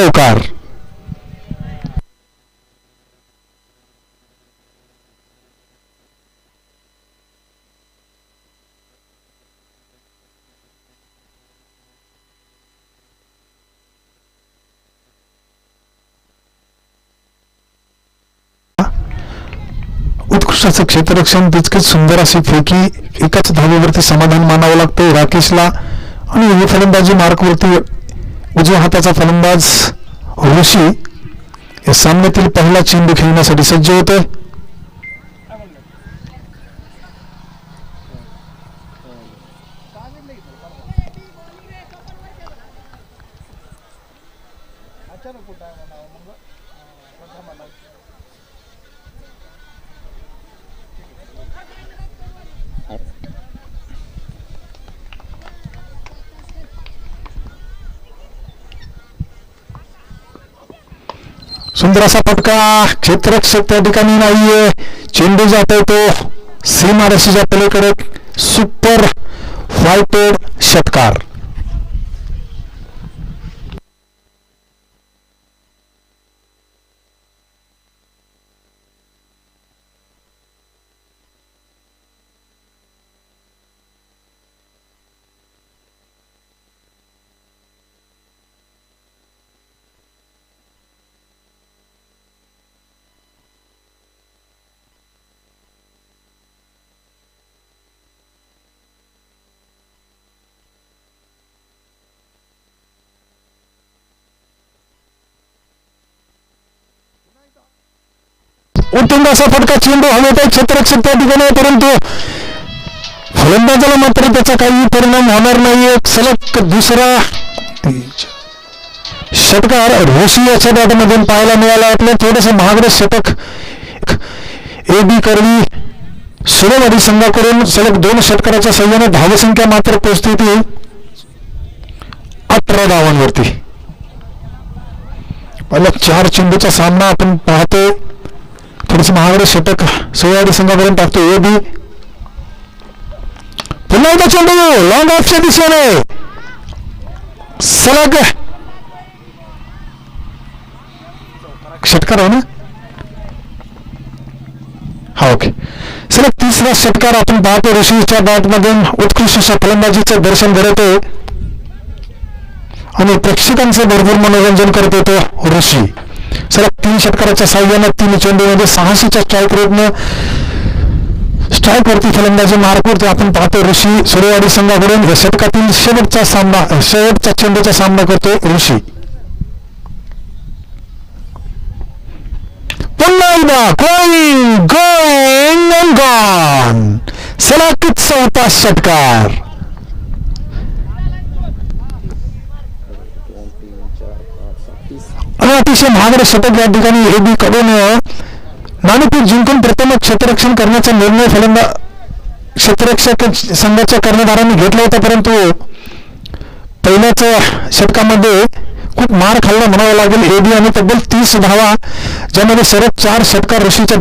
चौकार. उत्कृष्टाचं क्षेत्ररक्षण तितकेच सुंदर अशी फेकी एकाच धावेवरती समाधान मानावं लागतं. राकेशला आणि फलंदाजी मार्कवरती. उजव्या हाताचा फलंदाज ऋषी या सामन्यातील पहिला चेंडू खेळण्यासाठी सज्ज होते सुंदर असा फटका. क्षेत्ररक्षक त्या ठिकाणी नाहीये. चेंडू जातोय तो. सीमारशीच्या पलीकडे सुपर फायटेड षटकार. उठून असा फटका चेंडू हवेत आहे क्षेत्ररक्षक त्या ठिकाणी आहे, परंतु फलंदाजाला मात्र त्याचा काही परिणाम होणार नाहीये. सलग दुसरा षटकार रोशी याच्या बॅटमधून पाहायला मिळाला आपलं थोडस महागड षटक. ए बी करवी सुरेवाडी संघाकडून सलग दोन षटकाराच्या सहाय्याने धावसंख्या मात्र पोहोचते ती अठरा धावांवरती. पहिला चार चेंडूचा सामना आपण पाहतो. पुढचं महागडे षटक सोयाडी संघापर्यंत टाकतो ए बी पुन्हा एकदा चेंडू लॉंग ऑफच्या दिशेने सलग षटकार आहे ना हा ओके सलग तिसरा षटकार आपण पाहतो ऋषीच्या बॅटमधून उत्कृष्ट अशा फलंदाजीचं दर्शन घडवतो आणि प्रेक्षकांचं भरपूर मनोरंजन करत होतो ऋषी सलग तीन षटकाराच्या साह्यानं तीन चेंडूमध्ये म्हणजे सहाशेच्या स्ट्राईक रेटनं स्ट्राईक वरती फलंदाजी मार्कवरती आपण पाहतो ऋषी सुरेवाडी संघाकडून. या षटकातील शेवटचा सामना शेवटच्या चेंडूचा सामना करतोय ऋषी. पुन्हा एकदा गोईंग गोईंग गॉन. सलग चौथा षटकार. आणि अतिशय महागडे षटक या ठिकाणी हे बी कडून नाणेफेक जिंकून प्रथम क्षेत्ररक्षण करण्याचा निर्णय फलंदा क्षेत्ररक्षक संघाच्या कर्णधारांनी घेतला होता परंतु पहिल्याच षटकामध्ये खूप मार खाल्ला म्हणावा लागेल. एबी बी आणि तब्बल तीस धावा ज्यामध्ये सर्व चार षटकार ऋषीच्या